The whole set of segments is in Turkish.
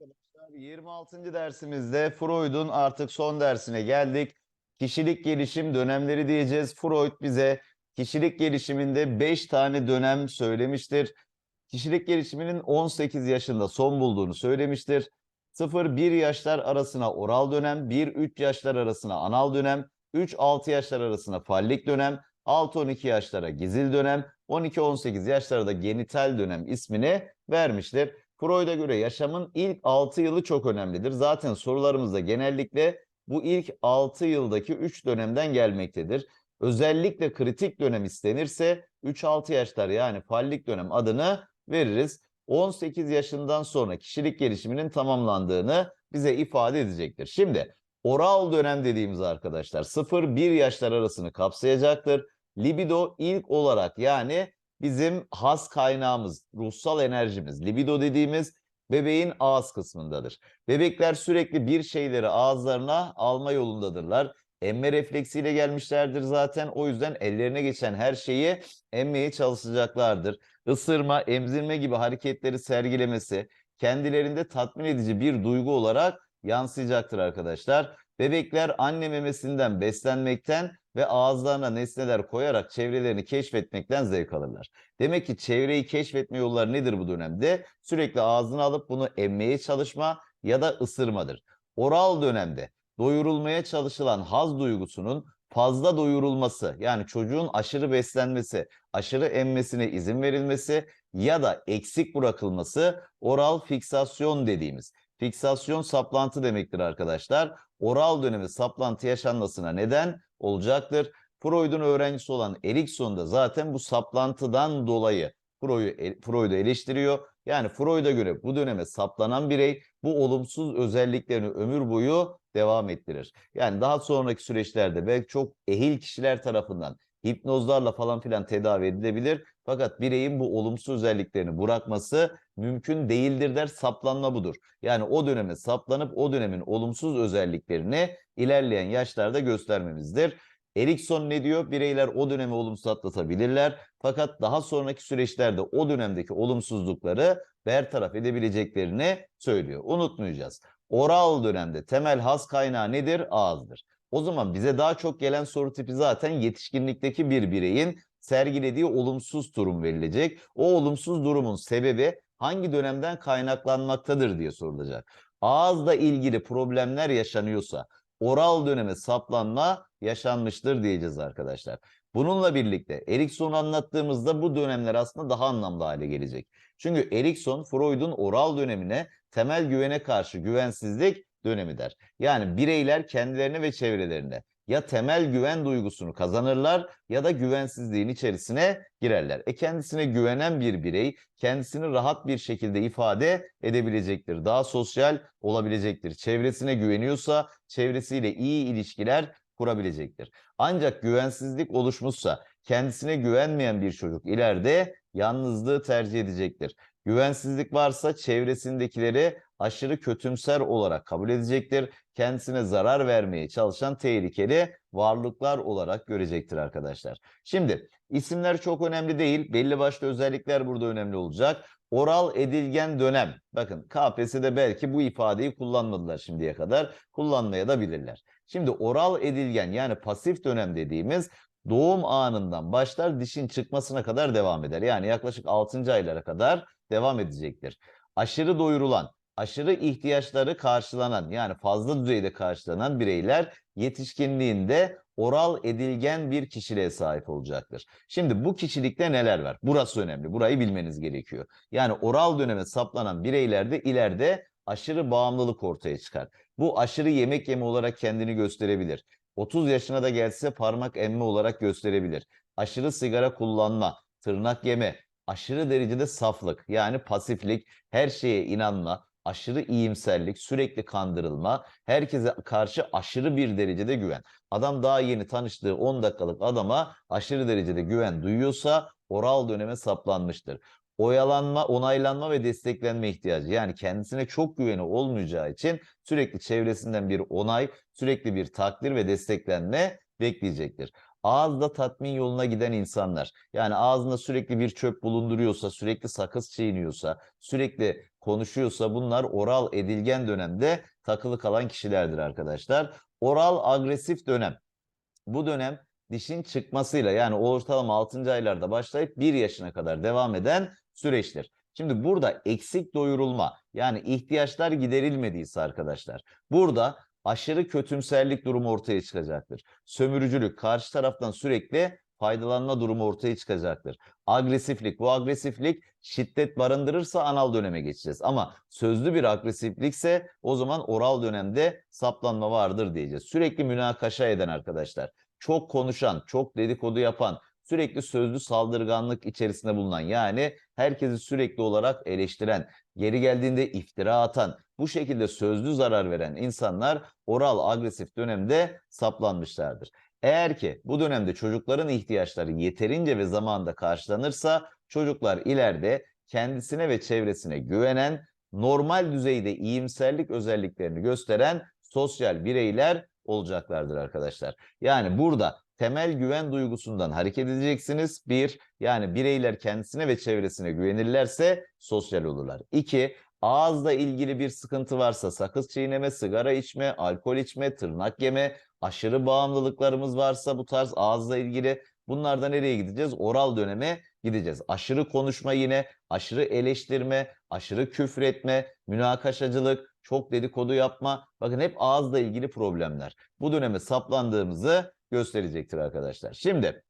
arkadaşlar 26. dersimizde Freud'un artık son dersine geldik. Kişilik gelişim dönemleri diyeceğiz. Freud bize kişilik gelişiminde 5 tane dönem söylemiştir. Kişilik gelişiminin 18 yaşında son bulduğunu söylemiştir. 0-1 yaşlar arasına oral dönem, 1-3 yaşlar arasına anal dönem, 3-6 yaşlar arasına fallik dönem, 6-12 yaşlara gizil dönem, 12-18 yaşlara da genital dönem ismini vermiştir. Freud'a göre yaşamın ilk 6 yılı çok önemlidir. Zaten sorularımızda genellikle bu ilk 6 yıldaki 3 dönemden gelmektedir. Özellikle kritik dönem istenirse 3-6 yaşlar yani fallik dönem adını veririz. 18 yaşından sonra kişilik gelişiminin tamamlandığını bize ifade edecektir. Şimdi oral dönem dediğimiz arkadaşlar 0-1 yaşlar arasını kapsayacaktır. Libido ilk olarak yani bizim has kaynağımız, ruhsal enerjimiz, libido dediğimiz bebeğin ağız kısmındadır. Bebekler sürekli bir şeyleri ağızlarına alma yolundadırlar. Emme refleksiyle gelmişlerdir zaten. O yüzden ellerine geçen her şeyi emmeye çalışacaklardır. Isırma, emzirme gibi hareketleri sergilemesi kendilerinde tatmin edici bir duygu olarak yansıyacaktır arkadaşlar. Bebekler anne memesinden beslenmekten ve ağızlarına nesneler koyarak çevrelerini keşfetmekten zevk alırlar. Demek ki çevreyi keşfetme yolları nedir bu dönemde? Sürekli ağzına alıp bunu emmeye çalışma ya da ısırmadır. Oral dönemde doyurulmaya çalışılan haz duygusunun fazla doyurulması yani çocuğun aşırı beslenmesi, aşırı emmesine izin verilmesi ya da eksik bırakılması oral fiksasyon dediğimiz. Fiksasyon saplantı demektir arkadaşlar. Oral dönemi saplantı yaşanmasına neden olacaktır. Freud'un öğrencisi olan Erikson da zaten bu saplantıdan dolayı Freud'u Freud'u eleştiriyor. Yani Freud'a göre bu döneme saplanan birey bu olumsuz özelliklerini ömür boyu devam ettirir. Yani daha sonraki süreçlerde belki çok ehil kişiler tarafından hipnozlarla falan filan tedavi edilebilir. Fakat bireyin bu olumsuz özelliklerini bırakması mümkün değildir der saplanma budur. Yani o döneme saplanıp o dönemin olumsuz özelliklerini ilerleyen yaşlarda göstermemizdir. Erikson ne diyor? Bireyler o dönemi olumsuz atlatabilirler. Fakat daha sonraki süreçlerde o dönemdeki olumsuzlukları bertaraf edebileceklerini söylüyor. Unutmayacağız. Oral dönemde temel has kaynağı nedir? Ağızdır. O zaman bize daha çok gelen soru tipi zaten yetişkinlikteki bir bireyin sergilediği olumsuz durum verilecek. O olumsuz durumun sebebi hangi dönemden kaynaklanmaktadır diye sorulacak. Ağızla ilgili problemler yaşanıyorsa oral döneme saplanma yaşanmıştır diyeceğiz arkadaşlar. Bununla birlikte Erikson anlattığımızda bu dönemler aslında daha anlamlı hale gelecek. Çünkü Erikson Freud'un oral dönemine temel güvene karşı güvensizlik dönemi der. Yani bireyler kendilerine ve çevrelerine ya temel güven duygusunu kazanırlar ya da güvensizliğin içerisine girerler. E kendisine güvenen bir birey kendisini rahat bir şekilde ifade edebilecektir. Daha sosyal olabilecektir. Çevresine güveniyorsa çevresiyle iyi ilişkiler kurabilecektir. Ancak güvensizlik oluşmuşsa kendisine güvenmeyen bir çocuk ileride yalnızlığı tercih edecektir. Güvensizlik varsa çevresindekileri aşırı kötümser olarak kabul edecektir. Kendisine zarar vermeye çalışan tehlikeli varlıklar olarak görecektir arkadaşlar. Şimdi isimler çok önemli değil. Belli başlı özellikler burada önemli olacak. Oral edilgen dönem. Bakın KPSS'de belki bu ifadeyi kullanmadılar şimdiye kadar. Kullanmaya da bilirler. Şimdi oral edilgen yani pasif dönem dediğimiz doğum anından başlar dişin çıkmasına kadar devam eder. Yani yaklaşık 6. aylara kadar devam edecektir. Aşırı doyurulan, aşırı ihtiyaçları karşılanan yani fazla düzeyde karşılanan bireyler yetişkinliğinde oral edilgen bir kişiliğe sahip olacaktır. Şimdi bu kişilikte neler var? Burası önemli. Burayı bilmeniz gerekiyor. Yani oral döneme saplanan bireylerde ileride aşırı bağımlılık ortaya çıkar. Bu aşırı yemek yeme olarak kendini gösterebilir. 30 yaşına da gelse parmak emme olarak gösterebilir. Aşırı sigara kullanma, tırnak yeme, aşırı derecede saflık yani pasiflik, her şeye inanma, aşırı iyimserlik, sürekli kandırılma, herkese karşı aşırı bir derecede güven. Adam daha yeni tanıştığı 10 dakikalık adama aşırı derecede güven duyuyorsa oral döneme saplanmıştır. Oyalanma, onaylanma ve desteklenme ihtiyacı. Yani kendisine çok güveni olmayacağı için sürekli çevresinden bir onay, sürekli bir takdir ve desteklenme bekleyecektir ağızda tatmin yoluna giden insanlar yani ağzında sürekli bir çöp bulunduruyorsa, sürekli sakız çiğniyorsa, sürekli konuşuyorsa bunlar oral edilgen dönemde takılı kalan kişilerdir arkadaşlar. Oral agresif dönem. Bu dönem dişin çıkmasıyla yani ortalama 6. aylarda başlayıp 1 yaşına kadar devam eden süreçtir. Şimdi burada eksik doyurulma yani ihtiyaçlar giderilmediyse arkadaşlar burada aşırı kötümserlik durumu ortaya çıkacaktır. Sömürücülük karşı taraftan sürekli faydalanma durumu ortaya çıkacaktır. Agresiflik bu agresiflik şiddet barındırırsa anal döneme geçeceğiz. Ama sözlü bir agresiflikse o zaman oral dönemde saplanma vardır diyeceğiz. Sürekli münakaşa eden arkadaşlar. Çok konuşan, çok dedikodu yapan, sürekli sözlü saldırganlık içerisinde bulunan yani herkesi sürekli olarak eleştiren, geri geldiğinde iftira atan, bu şekilde sözlü zarar veren insanlar oral agresif dönemde saplanmışlardır. Eğer ki bu dönemde çocukların ihtiyaçları yeterince ve zamanında karşılanırsa çocuklar ileride kendisine ve çevresine güvenen, normal düzeyde iyimserlik özelliklerini gösteren sosyal bireyler olacaklardır arkadaşlar. Yani burada temel güven duygusundan hareket edeceksiniz. Bir, yani bireyler kendisine ve çevresine güvenirlerse sosyal olurlar. İki, ağızla ilgili bir sıkıntı varsa sakız çiğneme, sigara içme, alkol içme, tırnak yeme, aşırı bağımlılıklarımız varsa bu tarz ağızla ilgili bunlarda nereye gideceğiz? Oral döneme gideceğiz. Aşırı konuşma yine, aşırı eleştirme, aşırı küfretme, münakaşacılık, çok dedikodu yapma. Bakın hep ağızla ilgili problemler. Bu döneme saplandığımızı gösterecektir arkadaşlar. Şimdi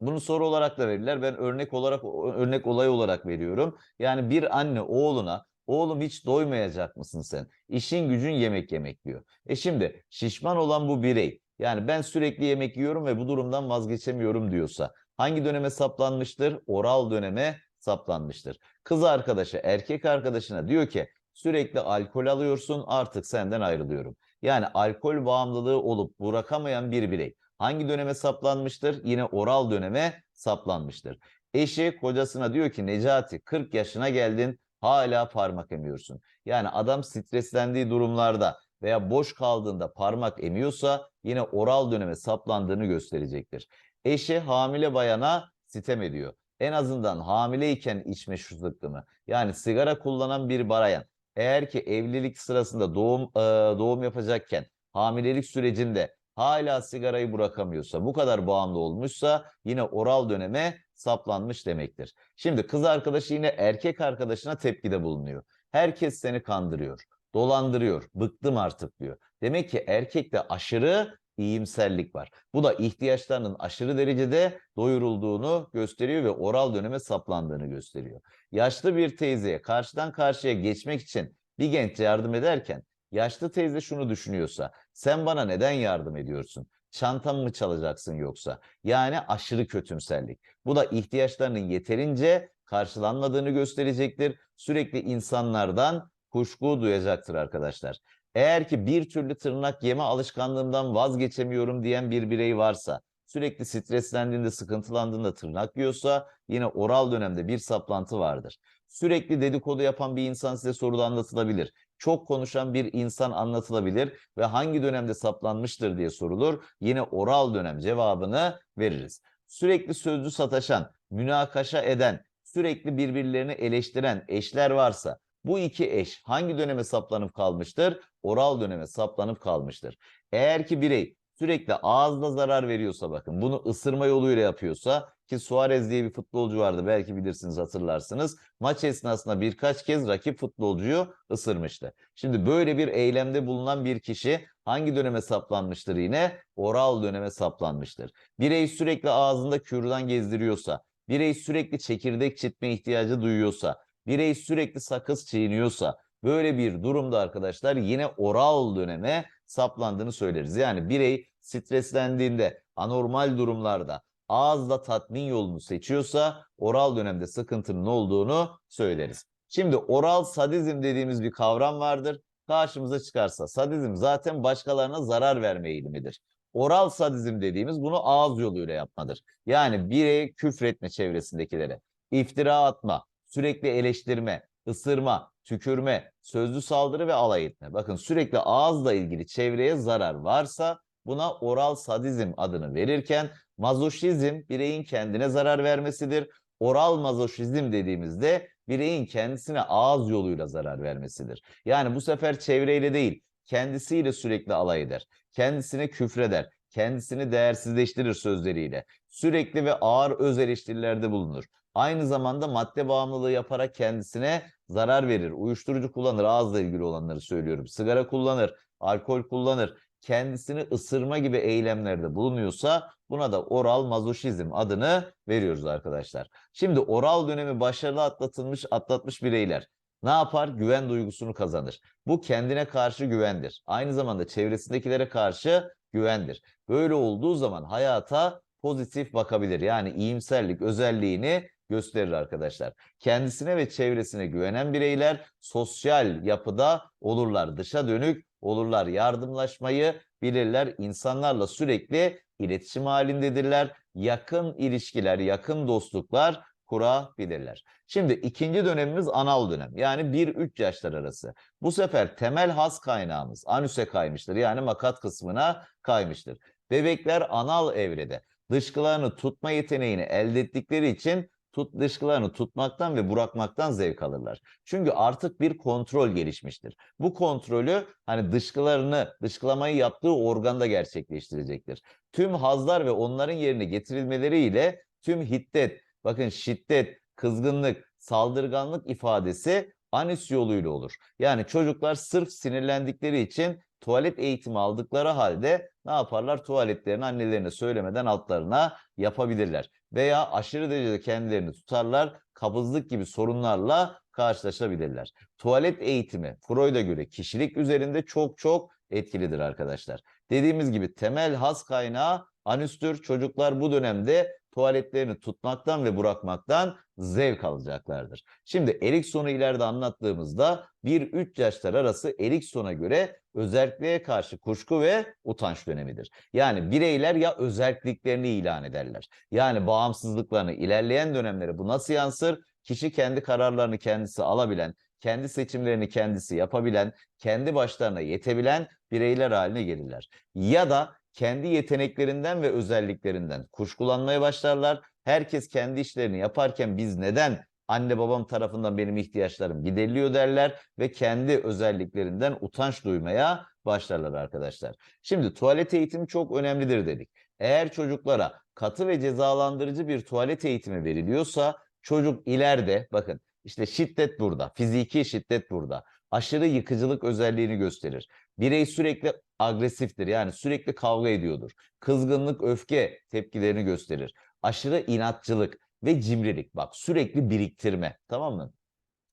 bunu soru olarak da verirler. Ben örnek olarak örnek olay olarak veriyorum. Yani bir anne oğluna Oğlum hiç doymayacak mısın sen? İşin gücün yemek yemek diyor. E şimdi şişman olan bu birey yani ben sürekli yemek yiyorum ve bu durumdan vazgeçemiyorum diyorsa hangi döneme saplanmıştır? Oral döneme saplanmıştır. Kız arkadaşı erkek arkadaşına diyor ki sürekli alkol alıyorsun artık senden ayrılıyorum. Yani alkol bağımlılığı olup bırakamayan bir birey hangi döneme saplanmıştır? Yine oral döneme saplanmıştır. Eşi kocasına diyor ki Necati 40 yaşına geldin hala parmak emiyorsun. Yani adam streslendiği durumlarda veya boş kaldığında parmak emiyorsa yine oral döneme saplandığını gösterecektir. Eşi hamile bayana sitem ediyor. En azından hamileyken içme şu mı? Yani sigara kullanan bir bayan eğer ki evlilik sırasında doğum e, doğum yapacakken hamilelik sürecinde hala sigarayı bırakamıyorsa, bu kadar bağımlı olmuşsa yine oral döneme saplanmış demektir. Şimdi kız arkadaşı yine erkek arkadaşına tepkide bulunuyor. Herkes seni kandırıyor, dolandırıyor, bıktım artık diyor. Demek ki erkekte aşırı iyimserlik var. Bu da ihtiyaçlarının aşırı derecede doyurulduğunu gösteriyor ve oral döneme saplandığını gösteriyor. Yaşlı bir teyzeye karşıdan karşıya geçmek için bir genç yardım ederken yaşlı teyze şunu düşünüyorsa sen bana neden yardım ediyorsun? Çantamı mı çalacaksın yoksa? Yani aşırı kötümserlik. Bu da ihtiyaçlarının yeterince karşılanmadığını gösterecektir. Sürekli insanlardan kuşku duyacaktır arkadaşlar. Eğer ki bir türlü tırnak yeme alışkanlığımdan vazgeçemiyorum diyen bir birey varsa, sürekli streslendiğinde, sıkıntılandığında tırnak yiyorsa yine oral dönemde bir saplantı vardır. Sürekli dedikodu yapan bir insan size soruda anlatılabilir çok konuşan bir insan anlatılabilir ve hangi dönemde saplanmıştır diye sorulur. Yine oral dönem cevabını veririz. Sürekli sözlü sataşan, münakaşa eden, sürekli birbirlerini eleştiren eşler varsa bu iki eş hangi döneme saplanıp kalmıştır? Oral döneme saplanıp kalmıştır. Eğer ki birey sürekli ağızda zarar veriyorsa bakın bunu ısırma yoluyla yapıyorsa ki Suarez diye bir futbolcu vardı belki bilirsiniz hatırlarsınız. Maç esnasında birkaç kez rakip futbolcuyu ısırmıştı. Şimdi böyle bir eylemde bulunan bir kişi hangi döneme saplanmıştır yine? Oral döneme saplanmıştır. Birey sürekli ağzında kürdan gezdiriyorsa, birey sürekli çekirdek çitme ihtiyacı duyuyorsa, birey sürekli sakız çiğniyorsa, böyle bir durumda arkadaşlar yine oral döneme saplandığını söyleriz. Yani birey streslendiğinde, anormal durumlarda ağızla tatmin yolunu seçiyorsa oral dönemde sıkıntının olduğunu söyleriz. Şimdi oral sadizm dediğimiz bir kavram vardır. Karşımıza çıkarsa sadizm zaten başkalarına zarar verme eğilimidir. Oral sadizm dediğimiz bunu ağız yoluyla yapmadır. Yani bireye küfretme çevresindekilere, iftira atma, sürekli eleştirme, ısırma, tükürme, sözlü saldırı ve alay etme. Bakın sürekli ağızla ilgili çevreye zarar varsa buna oral sadizm adını verirken mazoşizm bireyin kendine zarar vermesidir. Oral mazoşizm dediğimizde bireyin kendisine ağız yoluyla zarar vermesidir. Yani bu sefer çevreyle değil, kendisiyle sürekli alay eder. Kendisine küfreder, kendisini değersizleştirir sözleriyle. Sürekli ve ağır öz eleştirilerde bulunur. Aynı zamanda madde bağımlılığı yaparak kendisine zarar verir. Uyuşturucu kullanır, ağızla ilgili olanları söylüyorum. Sigara kullanır, alkol kullanır. Kendisini ısırma gibi eylemlerde bulunuyorsa buna da oral mazoşizm adını veriyoruz arkadaşlar. Şimdi oral dönemi başarılı atlatılmış, atlatmış bireyler ne yapar? Güven duygusunu kazanır. Bu kendine karşı güvendir. Aynı zamanda çevresindekilere karşı güvendir. Böyle olduğu zaman hayata pozitif bakabilir. Yani iyimserlik özelliğini gösterir arkadaşlar. Kendisine ve çevresine güvenen bireyler sosyal yapıda olurlar. Dışa dönük olurlar. Yardımlaşmayı bilirler. İnsanlarla sürekli iletişim halindedirler. Yakın ilişkiler, yakın dostluklar kurabilirler. Şimdi ikinci dönemimiz anal dönem. Yani 1-3 yaşlar arası. Bu sefer temel has kaynağımız anüse kaymıştır. Yani makat kısmına kaymıştır. Bebekler anal evrede dışkılarını tutma yeteneğini elde ettikleri için tut dışkılarını tutmaktan ve bırakmaktan zevk alırlar. Çünkü artık bir kontrol gelişmiştir. Bu kontrolü hani dışkılarını, dışkılamayı yaptığı organda gerçekleştirecektir. Tüm hazlar ve onların yerine getirilmeleriyle tüm hiddet, bakın şiddet, kızgınlık, saldırganlık ifadesi anüs yoluyla olur. Yani çocuklar sırf sinirlendikleri için tuvalet eğitimi aldıkları halde ne yaparlar? Tuvaletlerini annelerine söylemeden altlarına yapabilirler. Veya aşırı derecede kendilerini tutarlar, kabızlık gibi sorunlarla karşılaşabilirler. Tuvalet eğitimi Freud'a göre kişilik üzerinde çok çok etkilidir arkadaşlar. Dediğimiz gibi temel has kaynağı anüstür. Çocuklar bu dönemde tuvaletlerini tutmaktan ve bırakmaktan zevk alacaklardır. Şimdi Erikson'u ileride anlattığımızda 1-3 yaşlar arası Erikson'a göre özelliğe karşı kuşku ve utanç dönemidir. Yani bireyler ya özelliklerini ilan ederler. Yani bağımsızlıklarını ilerleyen dönemleri bu nasıl yansır? Kişi kendi kararlarını kendisi alabilen, kendi seçimlerini kendisi yapabilen, kendi başlarına yetebilen bireyler haline gelirler. Ya da kendi yeteneklerinden ve özelliklerinden kuşkulanmaya başlarlar. Herkes kendi işlerini yaparken biz neden anne babam tarafından benim ihtiyaçlarım gideriliyor derler ve kendi özelliklerinden utanç duymaya başlarlar arkadaşlar. Şimdi tuvalet eğitimi çok önemlidir dedik. Eğer çocuklara katı ve cezalandırıcı bir tuvalet eğitimi veriliyorsa çocuk ileride bakın işte şiddet burada, fiziki şiddet burada. Aşırı yıkıcılık özelliğini gösterir. Birey sürekli agresiftir yani sürekli kavga ediyordur. Kızgınlık, öfke tepkilerini gösterir. Aşırı inatçılık ve cimrilik. Bak sürekli biriktirme tamam mı?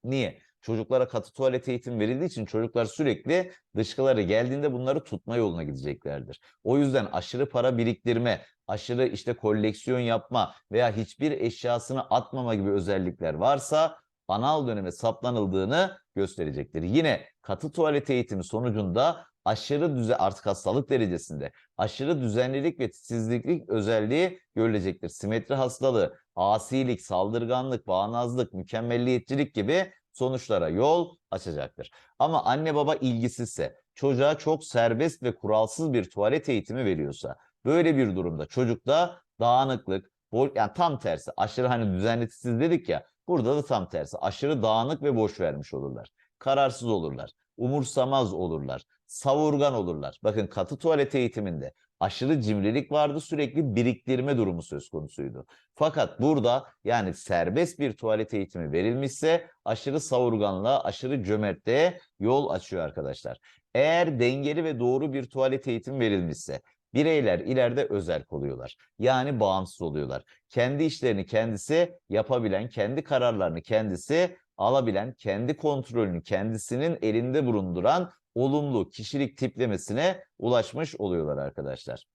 Niye? Çocuklara katı tuvalet eğitim verildiği için çocuklar sürekli dışkıları geldiğinde bunları tutma yoluna gideceklerdir. O yüzden aşırı para biriktirme, aşırı işte koleksiyon yapma veya hiçbir eşyasını atmama gibi özellikler varsa anal döneme saplanıldığını gösterecektir. Yine katı tuvalet eğitimi sonucunda aşırı düze artık hastalık derecesinde aşırı düzenlilik ve titizliklik özelliği görülecektir. Simetri hastalığı, asilik, saldırganlık, bağnazlık, mükemmelliyetçilik gibi sonuçlara yol açacaktır. Ama anne baba ilgisizse, çocuğa çok serbest ve kuralsız bir tuvalet eğitimi veriyorsa, böyle bir durumda çocukta dağınıklık, yani tam tersi aşırı hani düzenlisiz dedik ya, burada da tam tersi aşırı dağınık ve boş vermiş olurlar. Kararsız olurlar, umursamaz olurlar, savurgan olurlar. Bakın katı tuvalet eğitiminde aşırı cimrilik vardı sürekli biriktirme durumu söz konusuydu. Fakat burada yani serbest bir tuvalet eğitimi verilmişse aşırı savurganlığa, aşırı cömertliğe yol açıyor arkadaşlar. Eğer dengeli ve doğru bir tuvalet eğitimi verilmişse bireyler ileride özel oluyorlar. Yani bağımsız oluyorlar. Kendi işlerini kendisi yapabilen, kendi kararlarını kendisi alabilen, kendi kontrolünü kendisinin elinde bulunduran olumlu kişilik tiplemesine ulaşmış oluyorlar arkadaşlar.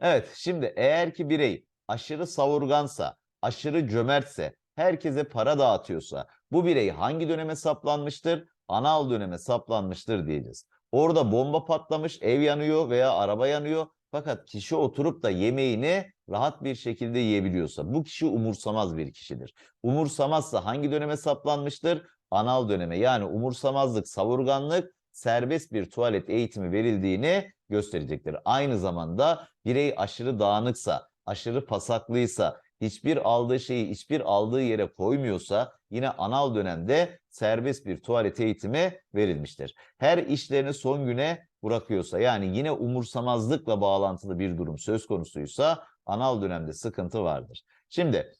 Evet şimdi eğer ki birey aşırı savurgansa, aşırı cömertse, herkese para dağıtıyorsa bu birey hangi döneme saplanmıştır? Anal döneme saplanmıştır diyeceğiz. Orada bomba patlamış, ev yanıyor veya araba yanıyor. Fakat kişi oturup da yemeğini rahat bir şekilde yiyebiliyorsa bu kişi umursamaz bir kişidir. Umursamazsa hangi döneme saplanmıştır? Anal döneme yani umursamazlık, savurganlık, serbest bir tuvalet eğitimi verildiğini gösterecektir. Aynı zamanda birey aşırı dağınıksa, aşırı pasaklıysa, hiçbir aldığı şeyi hiçbir aldığı yere koymuyorsa yine anal dönemde serbest bir tuvalet eğitimi verilmiştir. Her işlerini son güne bırakıyorsa yani yine umursamazlıkla bağlantılı bir durum söz konusuysa anal dönemde sıkıntı vardır. Şimdi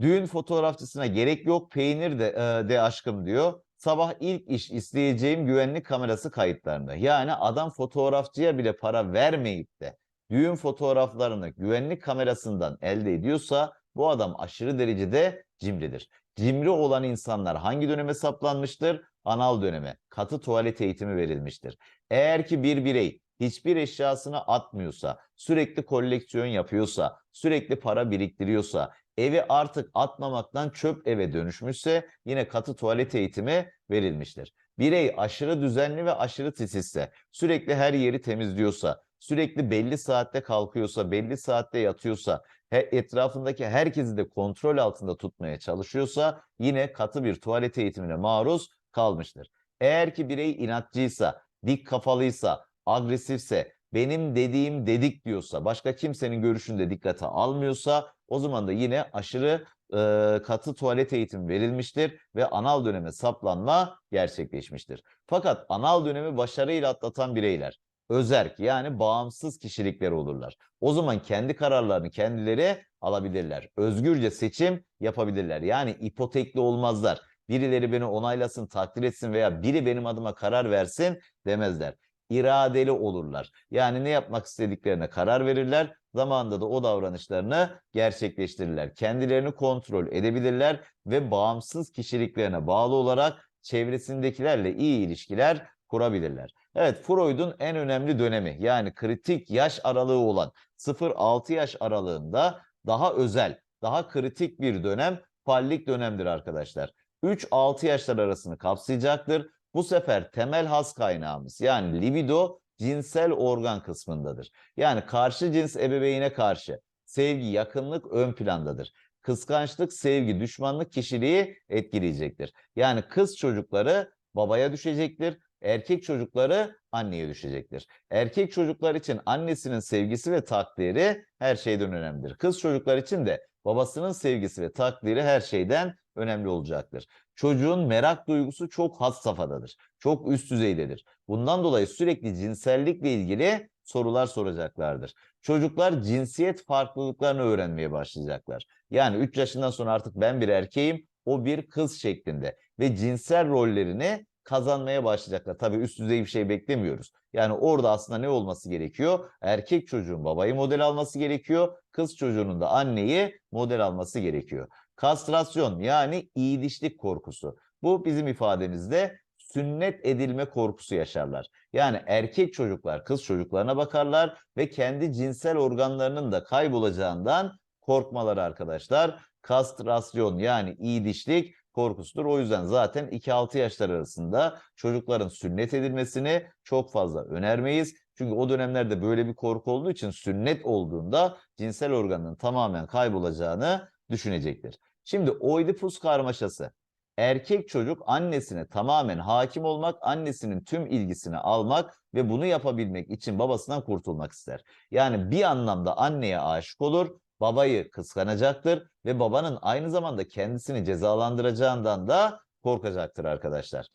düğün fotoğrafçısına gerek yok peynir de, e, de aşkım diyor. Sabah ilk iş isteyeceğim güvenlik kamerası kayıtlarında. Yani adam fotoğrafçıya bile para vermeyip de düğün fotoğraflarını güvenlik kamerasından elde ediyorsa bu adam aşırı derecede cimridir. Cimri olan insanlar hangi döneme saplanmıştır? Anal döneme. Katı tuvalet eğitimi verilmiştir. Eğer ki bir birey hiçbir eşyasını atmıyorsa, sürekli koleksiyon yapıyorsa, sürekli para biriktiriyorsa, evi artık atmamaktan çöp eve dönüşmüşse yine katı tuvalet eğitimi verilmiştir. Birey aşırı düzenli ve aşırı titizse, sürekli her yeri temizliyorsa, sürekli belli saatte kalkıyorsa, belli saatte yatıyorsa, etrafındaki herkesi de kontrol altında tutmaya çalışıyorsa yine katı bir tuvalet eğitimine maruz kalmıştır. Eğer ki birey inatçıysa, dik kafalıysa, agresifse, benim dediğim dedik diyorsa, başka kimsenin görüşünü de dikkate almıyorsa o zaman da yine aşırı e, katı tuvalet eğitimi verilmiştir ve anal döneme saplanma gerçekleşmiştir. Fakat anal dönemi başarıyla atlatan bireyler özerk yani bağımsız kişilikler olurlar. O zaman kendi kararlarını kendileri alabilirler. Özgürce seçim yapabilirler. Yani ipotekli olmazlar. Birileri beni onaylasın, takdir etsin veya biri benim adıma karar versin demezler. İradeli olurlar. Yani ne yapmak istediklerine karar verirler. Zamanında da o davranışlarını gerçekleştirirler. Kendilerini kontrol edebilirler ve bağımsız kişiliklerine bağlı olarak çevresindekilerle iyi ilişkiler kurabilirler. Evet Freud'un en önemli dönemi yani kritik yaş aralığı olan 0-6 yaş aralığında daha özel, daha kritik bir dönem fallik dönemdir arkadaşlar. 3-6 yaşlar arasını kapsayacaktır. Bu sefer temel has kaynağımız yani libido cinsel organ kısmındadır. Yani karşı cins ebeveyne karşı sevgi, yakınlık ön plandadır. Kıskançlık, sevgi, düşmanlık kişiliği etkileyecektir. Yani kız çocukları babaya düşecektir. Erkek çocukları anneye düşecektir. Erkek çocuklar için annesinin sevgisi ve takdiri her şeyden önemlidir. Kız çocuklar için de babasının sevgisi ve takdiri her şeyden önemli olacaktır. Çocuğun merak duygusu çok has safhadadır. Çok üst düzeydedir. Bundan dolayı sürekli cinsellikle ilgili sorular soracaklardır. Çocuklar cinsiyet farklılıklarını öğrenmeye başlayacaklar. Yani 3 yaşından sonra artık ben bir erkeğim, o bir kız şeklinde ve cinsel rollerini kazanmaya başlayacaklar. Tabii üst düzey bir şey beklemiyoruz. Yani orada aslında ne olması gerekiyor? Erkek çocuğun babayı model alması gerekiyor. Kız çocuğunun da anneyi model alması gerekiyor. Kastrasyon yani iyidişlik korkusu. Bu bizim ifademizde sünnet edilme korkusu yaşarlar. Yani erkek çocuklar kız çocuklarına bakarlar ve kendi cinsel organlarının da kaybolacağından korkmaları arkadaşlar. Kastrasyon yani iyidişlik korkusudur. O yüzden zaten 2-6 yaşlar arasında çocukların sünnet edilmesini çok fazla önermeyiz. Çünkü o dönemlerde böyle bir korku olduğu için sünnet olduğunda cinsel organın tamamen kaybolacağını düşünecektir. Şimdi Oedipus karmaşası. Erkek çocuk annesine tamamen hakim olmak, annesinin tüm ilgisini almak ve bunu yapabilmek için babasından kurtulmak ister. Yani bir anlamda anneye aşık olur, babayı kıskanacaktır ve babanın aynı zamanda kendisini cezalandıracağından da korkacaktır arkadaşlar.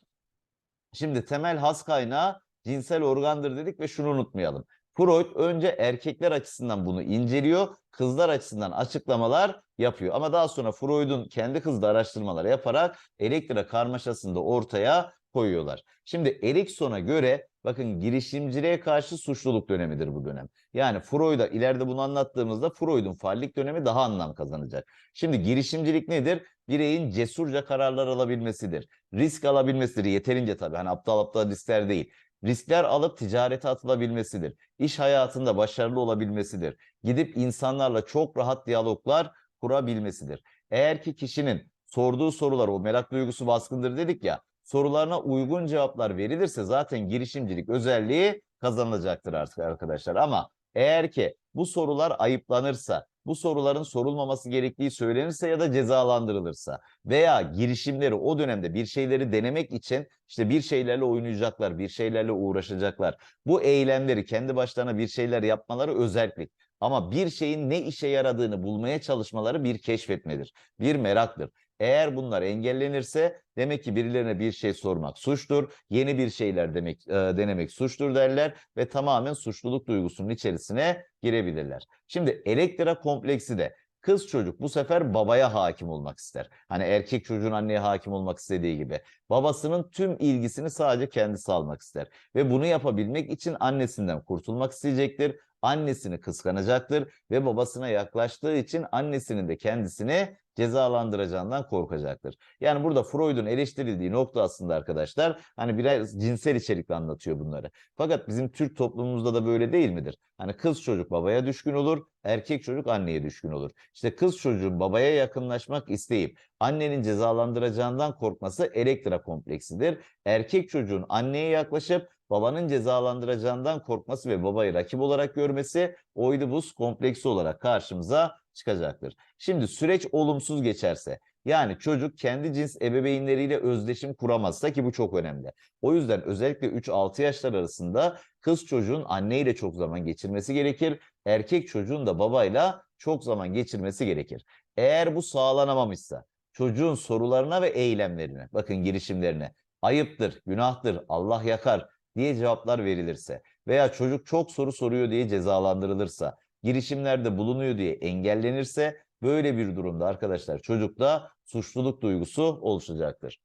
Şimdi temel has kaynağı cinsel organdır dedik ve şunu unutmayalım. Freud önce erkekler açısından bunu inceliyor, kızlar açısından açıklamalar yapıyor. Ama daha sonra Freud'un kendi kızda araştırmalar yaparak elektra karmaşasını da ortaya koyuyorlar. Şimdi Erikson'a göre bakın girişimciliğe karşı suçluluk dönemidir bu dönem. Yani Freud'a ileride bunu anlattığımızda Freud'un fallik dönemi daha anlam kazanacak. Şimdi girişimcilik nedir? Bireyin cesurca kararlar alabilmesidir. Risk alabilmesidir. Yeterince tabii. Hani aptal aptal riskler değil riskler alıp ticarete atılabilmesidir. İş hayatında başarılı olabilmesidir. Gidip insanlarla çok rahat diyaloglar kurabilmesidir. Eğer ki kişinin sorduğu sorular o merak duygusu baskındır dedik ya sorularına uygun cevaplar verilirse zaten girişimcilik özelliği kazanılacaktır artık arkadaşlar. Ama eğer ki bu sorular ayıplanırsa, bu soruların sorulmaması gerektiği söylenirse ya da cezalandırılırsa veya girişimleri o dönemde bir şeyleri denemek için işte bir şeylerle oynayacaklar, bir şeylerle uğraşacaklar. Bu eylemleri kendi başlarına bir şeyler yapmaları özellik. Ama bir şeyin ne işe yaradığını bulmaya çalışmaları bir keşfetmedir, bir meraktır. Eğer bunlar engellenirse demek ki birilerine bir şey sormak suçtur, yeni bir şeyler demek e, denemek suçtur derler ve tamamen suçluluk duygusunun içerisine girebilirler. Şimdi elektra kompleksi de kız çocuk bu sefer babaya hakim olmak ister. Hani erkek çocuğun anneye hakim olmak istediği gibi. Babasının tüm ilgisini sadece kendisi almak ister. Ve bunu yapabilmek için annesinden kurtulmak isteyecektir. Annesini kıskanacaktır ve babasına yaklaştığı için annesinin de kendisini cezalandıracağından korkacaktır. Yani burada Freud'un eleştirildiği nokta aslında arkadaşlar hani biraz cinsel içerikle anlatıyor bunları. Fakat bizim Türk toplumumuzda da böyle değil midir? Hani kız çocuk babaya düşkün olur, erkek çocuk anneye düşkün olur. İşte kız çocuğun babaya yakınlaşmak isteyip annenin cezalandıracağından korkması elektra kompleksidir. Erkek çocuğun anneye yaklaşıp babanın cezalandıracağından korkması ve babayı rakip olarak görmesi Oidipus kompleksi olarak karşımıza çıkacaktır. Şimdi süreç olumsuz geçerse yani çocuk kendi cins ebeveynleriyle özdeşim kuramazsa ki bu çok önemli. O yüzden özellikle 3-6 yaşlar arasında kız çocuğun anneyle çok zaman geçirmesi gerekir. Erkek çocuğun da babayla çok zaman geçirmesi gerekir. Eğer bu sağlanamamışsa çocuğun sorularına ve eylemlerine, bakın girişimlerine ayıptır, günahtır, Allah yakar diye cevaplar verilirse veya çocuk çok soru soruyor diye cezalandırılırsa, girişimlerde bulunuyor diye engellenirse böyle bir durumda arkadaşlar çocukta suçluluk duygusu oluşacaktır.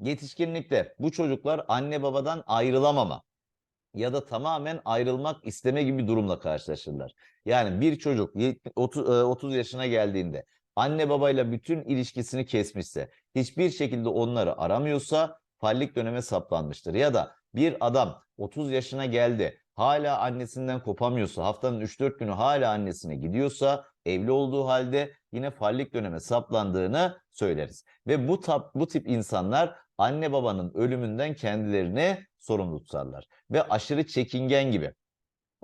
Yetişkinlikte bu çocuklar anne babadan ayrılamama ya da tamamen ayrılmak isteme gibi durumla karşılaşırlar. Yani bir çocuk 30 yaşına geldiğinde anne babayla bütün ilişkisini kesmişse, hiçbir şekilde onları aramıyorsa fallik döneme saplanmıştır. Ya da bir adam 30 yaşına geldi, hala annesinden kopamıyorsa, haftanın 3-4 günü hala annesine gidiyorsa, evli olduğu halde yine fallik döneme saplandığını söyleriz. Ve bu, tap, bu tip insanlar anne babanın ölümünden kendilerini sorumlu tutarlar. Ve aşırı çekingen gibi.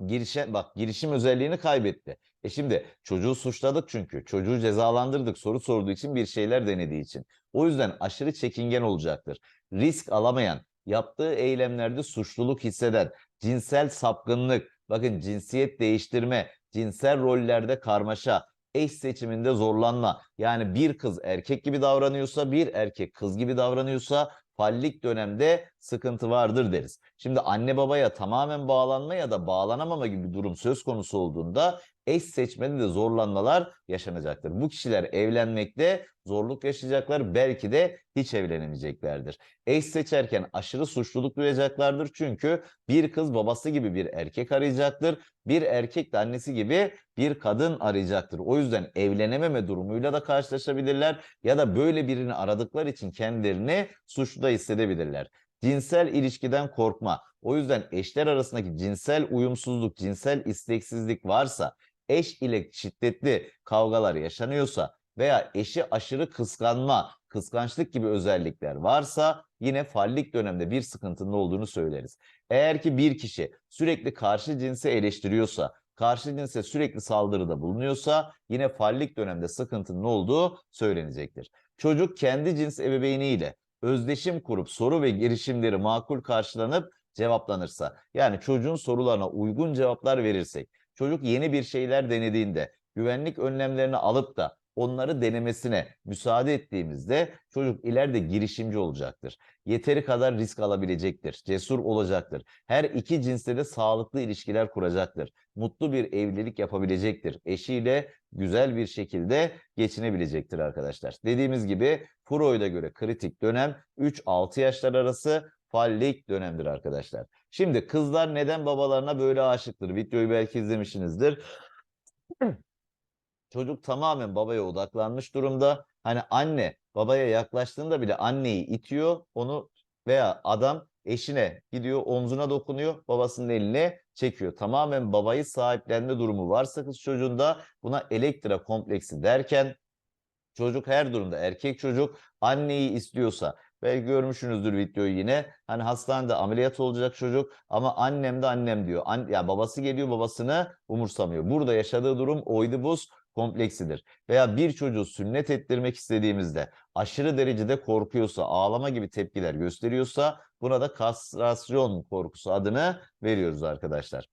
Girişe, bak girişim özelliğini kaybetti. E şimdi çocuğu suçladık çünkü. Çocuğu cezalandırdık soru sorduğu için bir şeyler denediği için. O yüzden aşırı çekingen olacaktır. Risk alamayan, yaptığı eylemlerde suçluluk hisseden, cinsel sapkınlık, bakın cinsiyet değiştirme, cinsel rollerde karmaşa, eş seçiminde zorlanma. Yani bir kız erkek gibi davranıyorsa, bir erkek kız gibi davranıyorsa fallik dönemde sıkıntı vardır deriz. Şimdi anne babaya tamamen bağlanma ya da bağlanamama gibi bir durum söz konusu olduğunda eş seçmede de zorlanmalar yaşanacaktır. Bu kişiler evlenmekte zorluk yaşayacaklar belki de hiç evlenemeyeceklerdir. Eş seçerken aşırı suçluluk duyacaklardır çünkü bir kız babası gibi bir erkek arayacaktır. Bir erkek de annesi gibi bir kadın arayacaktır. O yüzden evlenememe durumuyla da karşılaşabilirler ya da böyle birini aradıkları için kendilerini suçlu da hissedebilirler. Cinsel ilişkiden korkma. O yüzden eşler arasındaki cinsel uyumsuzluk, cinsel isteksizlik varsa, eş ile şiddetli kavgalar yaşanıyorsa veya eşi aşırı kıskanma, kıskançlık gibi özellikler varsa yine fallik dönemde bir sıkıntının olduğunu söyleriz. Eğer ki bir kişi sürekli karşı cinsi eleştiriyorsa, karşı cinse sürekli saldırıda bulunuyorsa yine fallik dönemde sıkıntının olduğu söylenecektir. Çocuk kendi cins ebeveyniyle özdeşim kurup soru ve girişimleri makul karşılanıp cevaplanırsa, yani çocuğun sorularına uygun cevaplar verirsek, çocuk yeni bir şeyler denediğinde güvenlik önlemlerini alıp da onları denemesine müsaade ettiğimizde çocuk ileride girişimci olacaktır. Yeteri kadar risk alabilecektir, cesur olacaktır. Her iki cinsle de sağlıklı ilişkiler kuracaktır. Mutlu bir evlilik yapabilecektir. Eşiyle güzel bir şekilde geçinebilecektir arkadaşlar. Dediğimiz gibi Freud'a göre kritik dönem 3-6 yaşlar arası fallik dönemdir arkadaşlar. Şimdi kızlar neden babalarına böyle aşıktır? Videoyu belki izlemişsinizdir. Çocuk tamamen babaya odaklanmış durumda. Hani anne babaya yaklaştığında bile anneyi itiyor onu veya adam eşine gidiyor omzuna dokunuyor babasının eline çekiyor. Tamamen babayı sahiplenme durumu varsa kız çocuğunda buna elektra kompleksi derken çocuk her durumda erkek çocuk anneyi istiyorsa belki görmüşsünüzdür videoyu yine hani hastanede ameliyat olacak çocuk ama annem de annem diyor. An ya babası geliyor babasını umursamıyor. Burada yaşadığı durum oidibus kompleksidir. Veya bir çocuğu sünnet ettirmek istediğimizde aşırı derecede korkuyorsa, ağlama gibi tepkiler gösteriyorsa buna da kastrasyon korkusu adını veriyoruz arkadaşlar.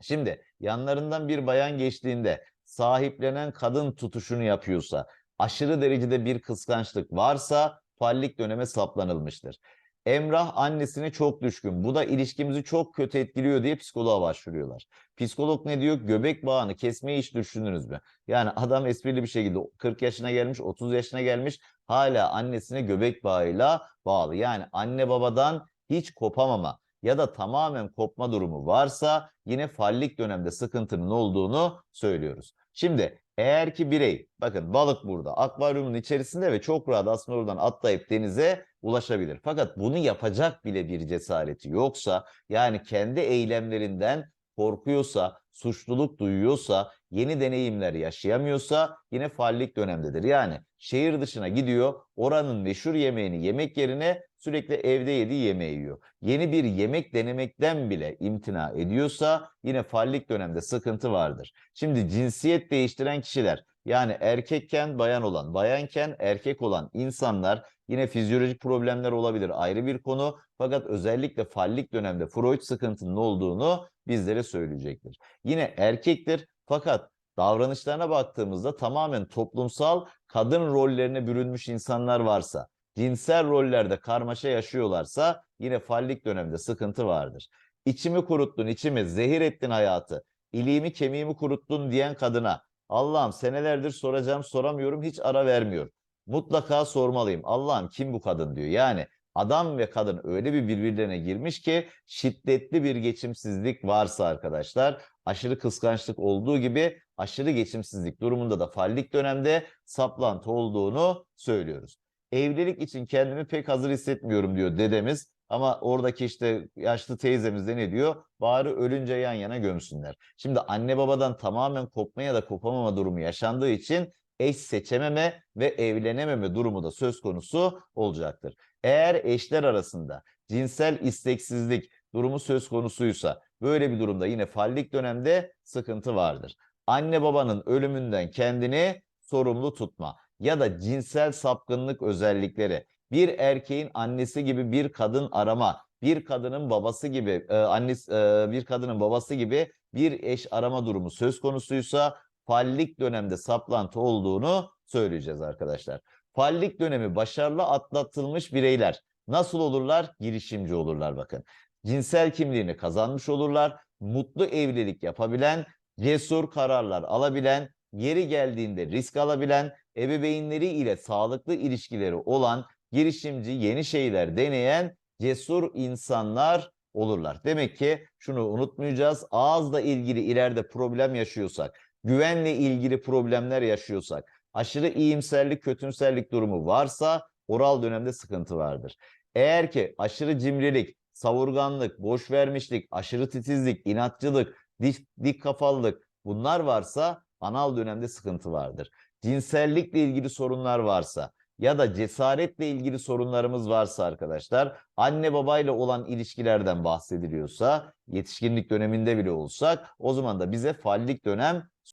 Şimdi yanlarından bir bayan geçtiğinde sahiplenen kadın tutuşunu yapıyorsa, aşırı derecede bir kıskançlık varsa fallik döneme saplanılmıştır. Emrah annesine çok düşkün. Bu da ilişkimizi çok kötü etkiliyor diye psikoloğa başvuruyorlar. Psikolog ne diyor? Göbek bağını kesmeyi hiç düşündünüz mü? Yani adam esprili bir şekilde 40 yaşına gelmiş, 30 yaşına gelmiş hala annesine göbek bağıyla bağlı. Yani anne babadan hiç kopamama ya da tamamen kopma durumu varsa yine fallik dönemde sıkıntının olduğunu söylüyoruz. Şimdi eğer ki birey, bakın balık burada, akvaryumun içerisinde ve çok rahat aslında oradan atlayıp denize ulaşabilir. Fakat bunu yapacak bile bir cesareti yoksa, yani kendi eylemlerinden korkuyorsa, suçluluk duyuyorsa, yeni deneyimler yaşayamıyorsa yine fallik dönemdedir. Yani şehir dışına gidiyor, oranın meşhur yemeğini yemek yerine sürekli evde yediği yemeği yiyor. Yeni bir yemek denemekten bile imtina ediyorsa yine fallik dönemde sıkıntı vardır. Şimdi cinsiyet değiştiren kişiler yani erkekken bayan olan, bayanken erkek olan insanlar yine fizyolojik problemler olabilir ayrı bir konu. Fakat özellikle fallik dönemde Freud sıkıntının olduğunu bizlere söyleyecektir. Yine erkektir fakat davranışlarına baktığımızda tamamen toplumsal kadın rollerine bürünmüş insanlar varsa, cinsel rollerde karmaşa yaşıyorlarsa yine fallik dönemde sıkıntı vardır. İçimi kuruttun, içimi zehir ettin hayatı, iliğimi kemiğimi kuruttun diyen kadına Allah'ım senelerdir soracağım soramıyorum hiç ara vermiyor. Mutlaka sormalıyım. Allah'ım kim bu kadın diyor. Yani adam ve kadın öyle bir birbirlerine girmiş ki şiddetli bir geçimsizlik varsa arkadaşlar aşırı kıskançlık olduğu gibi aşırı geçimsizlik durumunda da fallik dönemde saplantı olduğunu söylüyoruz. Evlilik için kendimi pek hazır hissetmiyorum diyor dedemiz. Ama oradaki işte yaşlı teyzemiz de ne diyor? Bari ölünce yan yana gömsünler. Şimdi anne babadan tamamen kopma ya da kopamama durumu yaşandığı için eş seçememe ve evlenememe durumu da söz konusu olacaktır. Eğer eşler arasında cinsel isteksizlik durumu söz konusuysa böyle bir durumda yine fallik dönemde sıkıntı vardır. Anne babanın ölümünden kendini sorumlu tutma ya da cinsel sapkınlık özellikleri, bir erkeğin annesi gibi bir kadın arama, bir kadının babası gibi e, annesi e, bir kadının babası gibi bir eş arama durumu söz konusuysa fallik dönemde saplantı olduğunu söyleyeceğiz arkadaşlar. Fallik dönemi başarılı atlatılmış bireyler nasıl olurlar? Girişimci olurlar bakın. Cinsel kimliğini kazanmış olurlar. Mutlu evlilik yapabilen, cesur kararlar alabilen, yeri geldiğinde risk alabilen, ebeveynleri ile sağlıklı ilişkileri olan, girişimci, yeni şeyler deneyen cesur insanlar olurlar. Demek ki şunu unutmayacağız. Ağızla ilgili ileride problem yaşıyorsak, güvenle ilgili problemler yaşıyorsak, aşırı iyimserlik, kötümserlik durumu varsa oral dönemde sıkıntı vardır. Eğer ki aşırı cimrilik, savurganlık, boş vermişlik, aşırı titizlik, inatçılık, dik, dik kafalılık bunlar varsa anal dönemde sıkıntı vardır. Cinsellikle ilgili sorunlar varsa ya da cesaretle ilgili sorunlarımız varsa arkadaşlar, anne babayla olan ilişkilerden bahsediliyorsa, yetişkinlik döneminde bile olsak o zaman da bize fallik dönem